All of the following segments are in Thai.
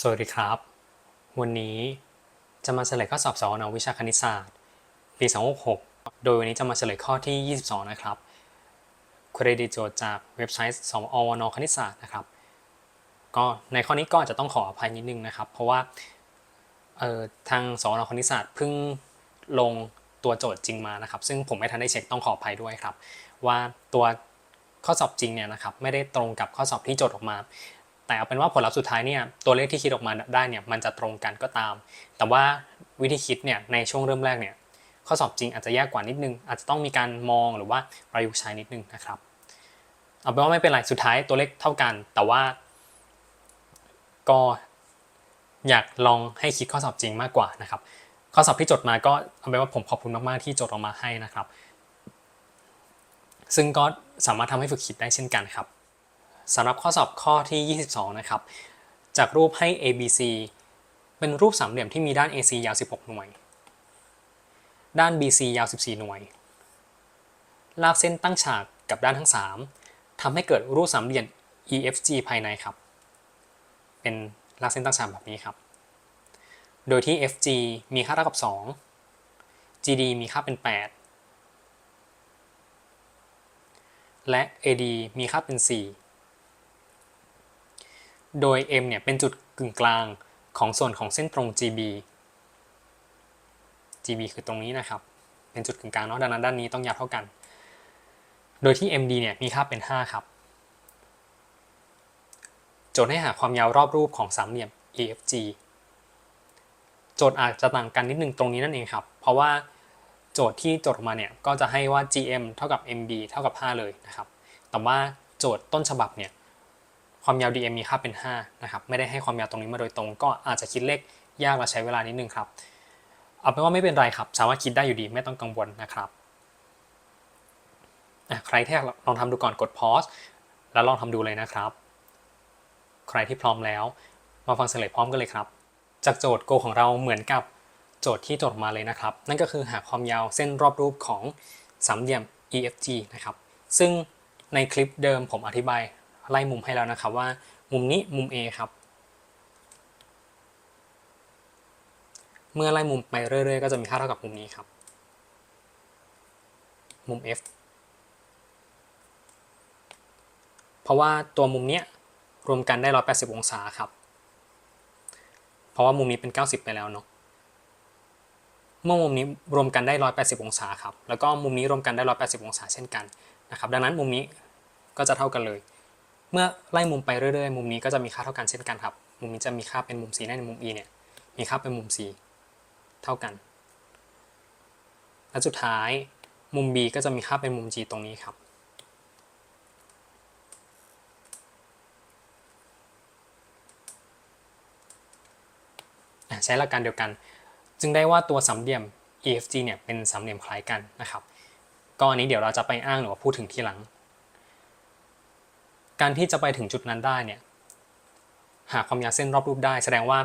สวัสดีครับ วันนี้จะมาเฉลยข้อสอบสอนวิชาคณิตศาสตร์ปี266 โดยวันนี้จะมาเฉลยข้อที่ 22 นะครับเครดิตโจทย์จากเว็บไซต์สอวนคณิตศาสตร์นะครับ ก็ในข้อนี้ก็อาจจะต้องขออภัยนิดนึงนะครับ เพราะว่าทางสอนคณิตศาสตร์เพิ่งลงตัวโจทย์จริงมานะครับ ซึ่งผมไม่ทันได้เช็คต้องขออภัยด้วยครับ ว่าตัวข้อสอบจริงเนี่ยนะครับไม่ได้ตรงกับข้อสอบที่โจทย์ออกมา แต่เอาเป็นว่าผลลัพธ์สุดท้ายเนี่ยตัวเลขที่คิดออกมาได้เนี่ยมันจะตรงกันก็ตาม แต่ว่าวิธีคิดเนี่ยในช่วงเริ่มแรกเนี่ยข้อสอบจริงอาจจะยากกว่านิดนึง อาจจะต้องมีการมองหรือว่าประยุกต์ใช้นิดนึงนะครับ เอาเป็นว่าไม่เป็นไรสุดท้ายตัวเลขเท่ากัน แต่ว่า ก็อยากลองให้คิดข้อสอบจริงมากกว่านะครับ ข้อสอบที่จดมาก็เอาเป็นว่าผมขอบคุณมากๆที่จดออกมาให้นะครับ ซึ่งก็สามารถทำให้ฝึกคิดได้เช่นกันครับ สำหรับข้อสอบข้อที่ 22 นะครับ จากรูปให้ ABC เป็นรูปสามเหลี่ยมที่มีด้าน AC ยาว 16 หน่วย ด้าน BC ยาว 14 หน่วย ลากเส้นตั้งฉากกับด้านทั้ง 3ทำให้เกิดรูปสามเหลี่ยม EFG ภายในครับ เป็นลากเส้นตั้งฉากแบบนี้ครับ โดยที่ FG มีค่าเท่ากับ 2 GD มีค่าเป็น 8 และ AD มีค่าเป็น 4 โดย M เนี่ยเป็นจุดกึ่งกลางของส่วนของเส้นตรง GB GB คือตรงนี้นะครับ เป็นจุดกึ่งกลางเนาะ ดังนั้นด้านนี้ต้องยาวเท่ากัน โดยที่ MD เนี่ยมีค่าเป็น 5 ครับ โจทย์ให้หาความยาวรอบรูปของสามเหลี่ยม EFG โจทย์อาจจะต่างกันนิดนึงตรงนี้นั่นเองครับ เพราะว่าโจทย์ที่โจทย์ออกมาเนี่ยก็จะให้ว่า GM เท่ากับ MB เท่ากับ 5 เลยนะครับ แต่ว่าโจทย์ต้นฉบับเนี่ย ความยาว DM มีค่าเป็น5นะครับไม่ได้ให้ความยาวตรงนี้มาโดยตรง ก็อาจจะคิดเลขยากและใช้เวลานิดนึงครับเอาเป็นว่าไม่เป็นไรครับ สามารถคิดได้อยู่ดีไม่ต้องกังวลนะครับใครที่อยากลองทำดูก่อนกด pause แล้วลองทำดูเลยนะครับ ใครที่พร้อมแล้ว มาฟังเฉลยพร้อมกันเลยครับ จากโจทย์โกของเราเหมือนกับโจทย์ที่โจทย์มาเลยนะครับ นั่นก็คือหาความยาวเส้นรอบรูปของสามเหลี่ยม EFG นะครับ ซึ่งในคลิปเดิมผมอธิบาย ไล่มุมให้แล้วนะครับว่ามุมนี้มุม A ครับ เมื่อไล่มุมไปเรื่อย ๆ ก็จะมีค่าเท่ากับมุมนี้ครับ มุม F เพราะว่าตัวมุมเนี้ยรวมกันได้ 180 องศาครับ เพราะว่ามุมนี้เป็น 90 ไปแล้วเนาะ เมื่อมุมนี้รวมกันได้ 180 องศาครับ แล้วก็มุมนี้รวมกันได้ 180 องศาเช่นกันนะครับ ดังนั้นมุมนี้ก็จะเท่ากันเลย เมื่อไล่มุมไปเรื่อยๆ มุมนี้ก็จะมีค่าเท่ากันเช่นกันครับ มุมนี้จะมีค่าเป็นมุม C ในมุม E เนี่ย มีค่าเป็นมุม C เท่ากัน และสุดท้ายมุม B ก็จะมีค่าเป็นมุม G ตรงนี้ครับ ใช้หลักการเดียวกัน จึงได้ว่าตัวสามเหลี่ยม EFG เนี่ยเป็นสามเหลี่ยมคล้ายกันนะครับ ก็อันนี้เดี๋ยวเราจะไปอ้างหรือว่าพูดถึงทีหลัง การที่จะไปถึงจุดนั้นได้เนี่ยหาความยาวเส้นรอบรูปได้ แสดงว่า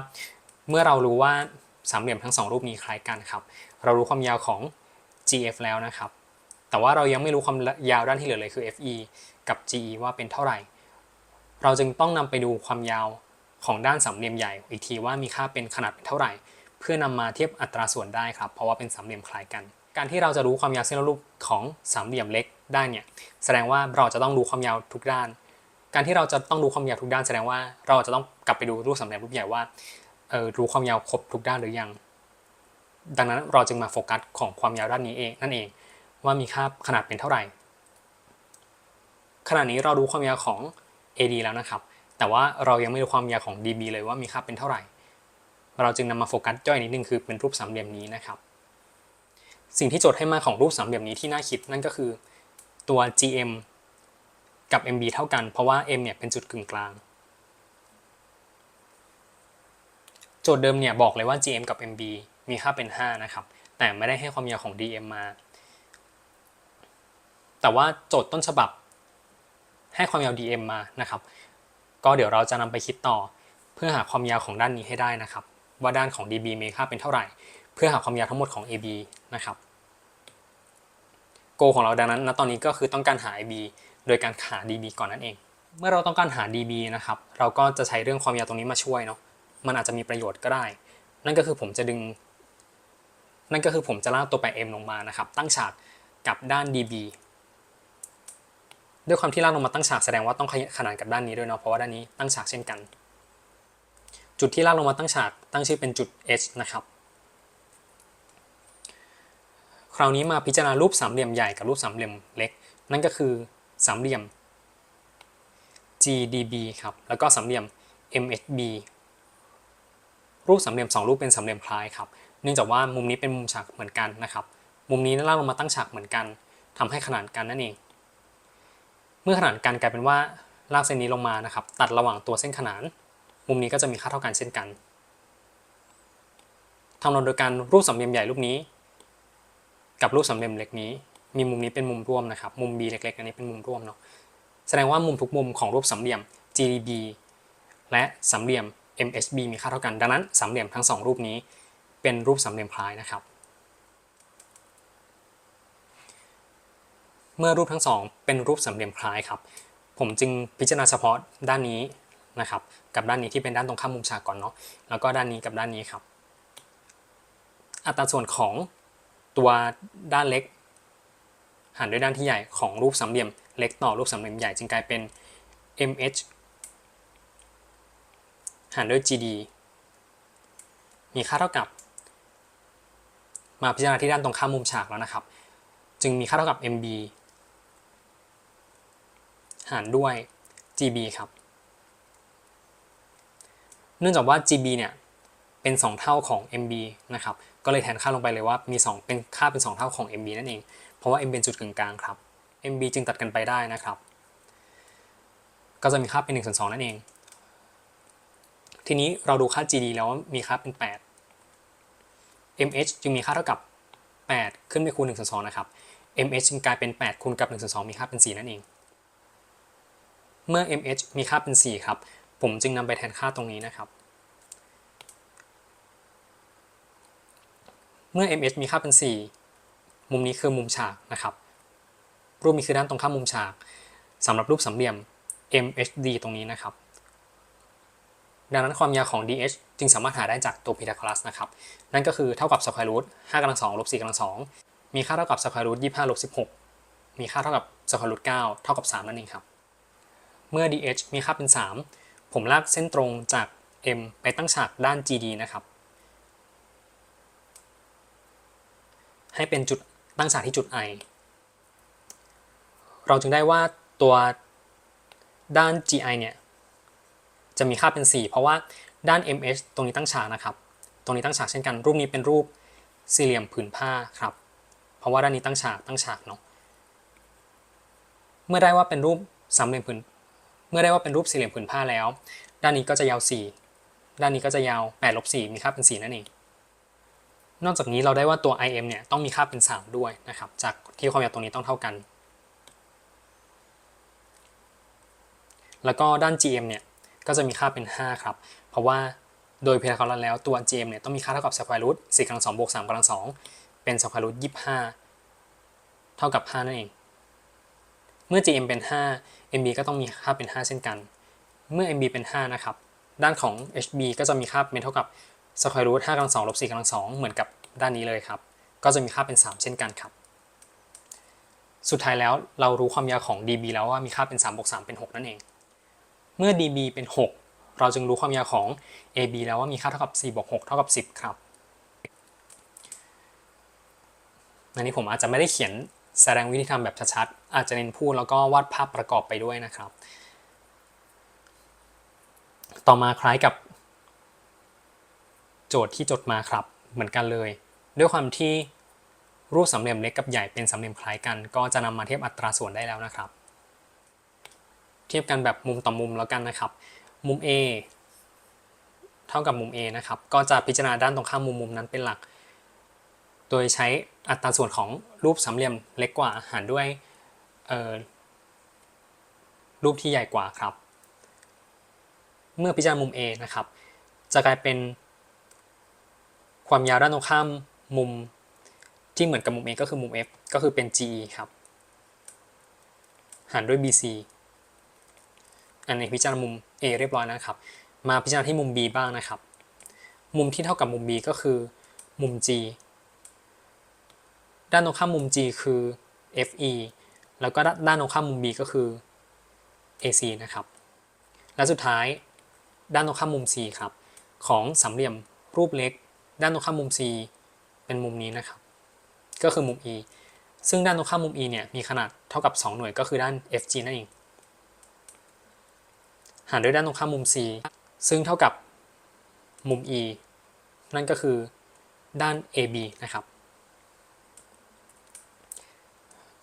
เมื่อเรารู้ว่าสามเหลี่ยมทั้งสองรูปนี้คล้ายกันครับ เรารู้ความยาวของ GF แล้วนะครับ แต่ว่าเรายังไม่รู้ความยาวด้านที่เหลือเลยคือ FE กับ GE ว่าเป็นเท่าไหร่ เราจึงต้องนำไปดูความยาวของด้านสามเหลี่ยมใหญ่อีกทีว่ามีค่าเป็นขนาดเป็นเท่าไหร่ เพื่อนำมาเทียบอัตราส่วนได้ครับ เพราะว่าเป็นสามเหลี่ยมคล้ายกัน การที่เราจะรู้ความยาวเส้นรอบรูปของสามเหลี่ยมเล็กได้เนี่ยแสดงว่าเราจะต้องรู้ความยาวทุกด้าน การที่เราจะต้องรู้ความยาวทุกด้านแสดงว่าเราจะต้องกลับไปดูรูปสามเหลี่ยมรูปใหญ่ว่าเออรู้ความยาวครบทุกด้านหรือยัง ดังนั้นเราจึงมาโฟกัสของความยาวด้านนี้เองนั่นเองว่ามีค่าขนาดเป็นเท่าไหร่ ขณะนี้เรารู้ความยาวของ AD แล้วนะครับ แต่ว่าเรายังไม่รู้ความยาวของ DB เลยว่ามีค่าเป็นเท่าไหร่ เราจึงนำมาโฟกัสย่อยนิดนึงคือเป็นรูปสามเหลี่ยมนี้นะครับ สิ่งที่โจทย์ให้มาของรูปสามเหลี่ยมนี้ที่น่าคิดนั่นก็คือตัว GM กับ MB เท่ากัน เพราะว่า M เนี่ยเป็นจุดกึ่งกลาง โจทย์เดิมเนี่ยบอกเลยว่า GM กับ MB มีค่าเป็น 5 นะครับ แต่ไม่ได้ให้ความยาวของ DM มา แต่ว่าโจทย์ต้นฉบับให้ความยาว DM มานะครับ ก็เดี๋ยวเราจะนำไปคิดต่อ เพื่อหาความยาวของด้านนี้ให้ได้นะครับ ว่าด้านของ DB มีค่าเป็นเท่าไหร่ เพื่อหาความยาวทั้งหมดของ AB นะครับ โกของเราดังนั้นณตอนนี้ก็คือต้องการหา AB โดยการหา DB ก่อนนั่นเอง เมื่อเราต้องการหา DB นะครับ เราก็จะใช้เรื่องความยาวตรงนี้มาช่วยเนาะ มันอาจจะมีประโยชน์ก็ได้ นั่นก็คือผมจะดึง นั่นก็คือผมจะลากตัวแปร m ลงมานะครับ ตั้งฉากกับด้าน db ด้วยความที่ลากลงมาตั้งฉากแสดงว่าต้องขนานกับด้านนี้ด้วยเนาะ เพราะว่าด้านนี้ตั้งฉากเช่นกัน จุดที่ลากลงมาตั้งฉากตั้งชื่อเป็นจุด h นะครับ ค ราวนี้มาพิจารณารูปสามเหลี่ยมใหญ่กับรูปสามเหลี่ยมเล็ก นั่นก็คือสามเหลี่ยม GDB ครับ แล้วก็สามเหลี่ยม MHB รูปสามเหลี่ยมสองรูปเป็นสามเหลี่ยมคล้ายครับ เนื่องจากว่ามุมนี้เป็นมุมฉากเหมือนกันนะครับ มุมนี้ลาลงมาตั้งฉากเหมือนกันทำให้ขนานกันนั่นเอง เมื่อขนานกันกลายเป็นว่าลากเส้นนี้ลงมานะครับ ตัดระหว่างตัวเส้นขนาน มุมนี้ก็จะมีค่าเท่ากันเช่นกันทำนองโดยการรูปสามเหลี่ยมใหญ่รูปนี้ กับรูปสามเหลี่ยมเล็กนี้ มีมุมนี้เป็นมุมร่วมนะครับ มุม B เล็กๆ อันนี้เป็นมุมร่วมเนาะ แสดงว่ามุมทุกมุมของรูปสามเหลี่ยม GDB และสามเหลี่ยม MHB มีค่าเท่ากัน ดังนั้นสามเหลี่ยมทั้งสองรูปนี้เป็นรูปสามเหลี่ยมคล้ายนะครับ เมื่อรูปทั้งสองเป็นรูปสามเหลี่ยมคล้ายครับ ผมจึงพิจารณาเฉพาะด้านนี้นะครับ กับด้านนี้ที่เป็นด้านตรงข้ามมุมฉากก่อนเนาะ แล้วก็ด้านนี้กับด้านนี้ครับ อัตราส่วนของ ตัวด้านเล็กหารด้วยด้านที่ใหญ่ของรูปสามเหลี่ยมเล็กต่อรูปสามเหลี่ยมใหญ่จึงกลายเป็น mh หารด้วย gd มีค่าเท่ากับ มาพิจารณาที่ด้านตรงข้ามมุมฉากแล้วนะครับ จึงมีค่าเท่ากับ mb หารด้วย gb ครับ เนื่องจากว่า gb เนี่ย เป็น 2 เท่าของ mb นะครับ ก็เลยแทนค่าลงไปเลยว่ามี 2 เป็นค่าเป็น 2 เท่าของ mb นั่นเอง เพราะว่า m เป็นจุดกึ่งกลางครับ mb จึงตัดกันไปได้นะครับ ก็จะมีค่าเป็น1ส่วน2นั่นเอง ทีนี้เราดูค่า gd แล้วมีค่าเป็น 8 mh จึงมีค่าเท่ากับ 8 ขึ้นไปคูณ1ส่วน2นะครับ mh จึงกลายเป็น 8 คูณกับ1ส่วน2มีค่าเป็น 4 นั่นเอง เมื่อ mh มีค่าเป็น 4 ครับ ผมจึงนำไปแทนค่าตรงนี้นะครับ เมื่อ mh มีค่าเป็น 4 มุมนี้คือมุมฉากนะครับ รูปนี้คือด้านตรงข้ามมุมฉากสำหรับรูปสามเหลี่ยม MHD ตรงนี้นะครับ ดังนั้นความยาวของ DH จึงสามารถหาได้จากตัวพีทาโกรัสนะครับ นั่นก็คือเท่ากับ square root 5กำลัง2ลบ4กำลัง2มีค่าเท่ากับ square root 25ลบ16 มีค่าเท่ากับ square root 9เท่ากับ 3 นั่นเองครับ เมื่อ DH มีค่าเป็น 3 ผมลากเส้นตรงจาก M ไปตั้งฉากด้าน GD นะครับ ให้เป็นจุดตั้งฉากที่จุด I เราจึงได้ว่าตัวด้าน GI เนี่ยจะมีค่าเป็น 4 เพราะว่าด้าน MH ตรงนี้ตั้งฉากนะครับ ตรงนี้ตั้งฉากเช่นกัน รูปนี้เป็นรูปสี่เหลี่ยมผืนผ้าครับ เพราะว่าด้านนี้ตั้งฉากตั้งฉากเนาะ เมื่อได้ว่าเป็นรูปสามเหลี่ยมผืน เมื่อได้ว่าเป็นรูปสี่เหลี่ยมผืนผ้าแล้ว ด้านนี้ก็จะยาว 4 ด้านนี้ก็จะยาว8ลบ4มีค่าเป็น 4 นั่นเอง นอกจากนี้เราได้ว่าตัว IM เนี่ยต้องมีค่าเป็น 3 ด้วยนะครับ จากที่ความยาวตรงนี้ต้องเท่ากัน แล้วก็ด้าน GM เนี่ยก็จะมีค่าเป็น 5 ครับ เพราะว่าโดยพีทาโกรัสแล้วตัว GM เนี่ยต้องมีค่าเท่ากับ square root 4กำลัง2บวก3กำลัง2เป็น square root 25เท่ากับ 5 นั่นเอง เมื่อ GM เป็น 5 MB ก็ต้องมีค่าเป็น 5 เช่นกัน เมื่อ MB เป็น 5 นะครับ ด้านของ HB ก็จะมีค่าเป็นเท่ากับ square root 5กำลัง2ลบ4กำลัง2เหมือนกับด้านนี้เลยครับ ก็จะมีค่าเป็น 3 เช่นกันครับ สุดท้ายแล้วเรารู้ความยาวของ DB แล้วว่ามีค่าเป็น3บวก3เป็น 6 นั่นเอง เมื่อ db เป็น 6 เราจึงรู้ความยาวของ ab แล้วว่ามีค่าเท่ากับ4บวก6เท่ากับ 10 ครับอันนี้ผมอาจจะไม่ได้เขียนแสดงวิธีทำแบบชัดๆ อาจจะเน้นพูดแล้วก็วาดภาพประกอบไปด้วยนะครับ ต่อมาคล้ายกับ โจทย์ที่จดมาครับ เหมือนกันเลย ด้วยความที่รูปสามเหลี่ยมเล็กกับใหญ่เป็นสามเหลี่ยมคล้ายกัน ก็จะนำมาเทียบอัตราส่วนได้แล้วนะครับ เทียบกันแบบมุมต่อมุมแล้วกันนะครับ มุม A เท่ากับมุม A นะครับ ก็จะพิจารณาด้านตรงข้ามมุมมุมนั้นเป็นหลัก โดยใช้อัตราส่วนของรูปสามเหลี่ยมเล็กกว่าหารด้วยรูปที่ใหญ่กว่าครับ เมื่อพิจารณามุม A นะครับ จะกลายเป็น ความยาวด้านตรงข้ามมุมที่เหมือนกับมุม A ก็คือมุม F ก็คือเป็น GE ครับ หารด้วย BC อันนี้พิจารณามุม A เรียบร้อยนะครับ มาพิจารณาที่มุม B บ้างนะครับ มุมที่เท่ากับมุม B ก็คือมุม G ด้านตรงข้ามมุม G คือ FE แล้วก็ด้านตรงข้ามมุม B ก็คือ AC นะครับ และสุดท้ายด้านตรงข้ามมุม C ครับ ของสามเหลี่ยมรูปเล็ก ด้านตรงข้ามมุม C เป็นมุมนี้นะครับ ก็คือมุม E ซึ่งด้านตรงข้ามมุม E เนี่ยมีขนาดเท่ากับ 2 หน่วยก็คือด้าน FG นั่นเอง หารด้วยด้านตรงข้ามมุม C ซึ่งเท่ากับมุม E นั่นก็คือด้าน AB นะครับ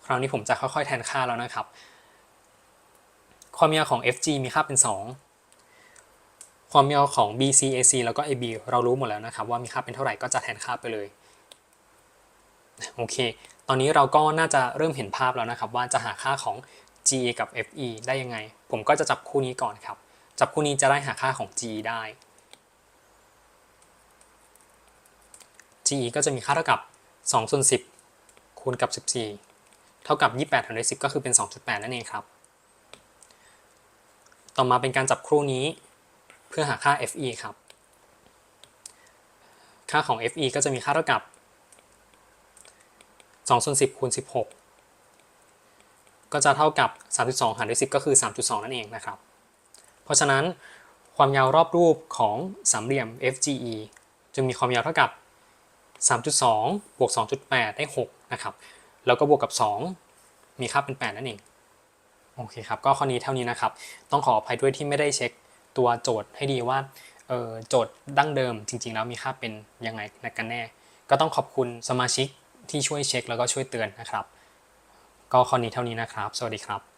คราวนี้ผมจะค่อยๆ แทนค่าแล้วนะครับ ความยาวของ FG มีค่าเป็น 2 ความยาวของ BC AC แล้วก็ AB เรารู้หมดแล้วนะครับ ว่ามีค่าเป็นเท่าไหร่ก็จะแทนค่าไปเลยโอเค ตอนนี้เราก็น่าจะเริ่มเห็นภาพแล้วนะครับ ว่าจะหาค่าของ GA กับ FE ได้ยังไง ผมก็จะจับคู่นี้ก่อนครับ จับคู่นี้จะได้หาค่าของ GE ได้ GE ก็จะมีค่าเท่ากับ2ส่วน10 คูณกับ 14 เท่ากับ 28หารด้วย10 ก็คือเป็น 2.8 นั่นเองครับ ต่อมาเป็นการจับคู่นี้ เพื่อหาค่า FE ครับ ค่าของ FE ก็จะมีค่าเท่ากับ2ส่วน10คูณ16 ก็จะเท่ากับ 3.2 หารด้วย 10 ก็คือ 3.2 นั่นเองนะครับ เพราะฉะนั้นความยาวรอบรูปของสามเหลี่ยม FGE จึงมีความยาวเท่ากับ 3.2 บวก 2.8 ได้ 6 นะครับ แล้วก็บวกกับ 2 มีค่าเป็น 8 นั่นเอง โอเคครับ ก็ข้อนี้เท่านี้นะครับ ต้องขออภัยด้วยที่ไม่ได้เช็ค ตัวโจทย์ให้ดีว่าโจทย์ดั้งเดิมจริง ๆ แล้วมีค่าเป็นยังไงกันแน่ ก็ต้องขอบคุณสมาชิกที่ช่วยเช็คแล้วก็ช่วยเตือนนะครับ ก็ข้อนี้เท่านี้นะครับ สวัสดีครับ